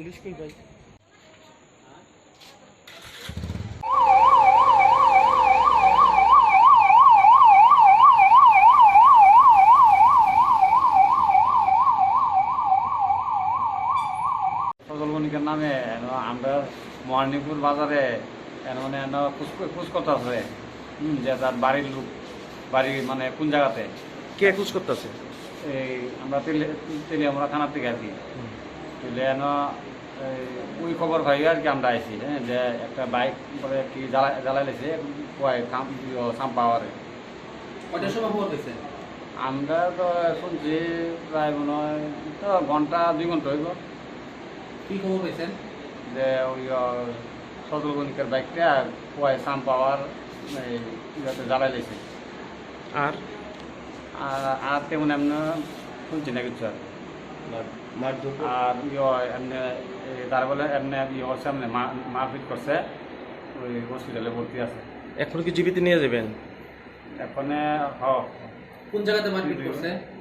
Police কই ভাই নামে আমরা মহানিপুর বাজারে এন মানে খোঁজ করতে আছে হুম, যে তার বাড়ির লোক বাড়ি মানে কোন জায়গাতে? কে খোঁজ করতেছে? এই আমরা তেলে তেলে আমরা থানার থেকে আর কি। তেলে ওই খবর ভাই আর কি আমরা আইছি হ্যাঁ যে একটা বাইক বলে কি জ্বালা জ্বালাই লেছে কয় সাম সাম পাওয়ারে। কয়টার সময় খবর পেয়েছেন আমরা তো শুনছি প্রায় মনে হয় তো ঘণ্টা দুই ঘণ্টা হইব। কি খবর পেয়েছেন যে ওই সজলগণিকের বাইকটা কয় সাম পাওয়ার এই ইয়েতে জ্বালাই লেছে আর আর তেমন এমনি শুনছি না কিছু আর। আর ইয়ে এমনি তার বলে এমনি ওর সামনে এমনি মা- মারপিট করছে ওই হসপিটালে ভর্তি আছে। এখন কি জীবিত নিয়ে যাবেন? এখানে হ। কোন জায়গাতে মারপিট করছে?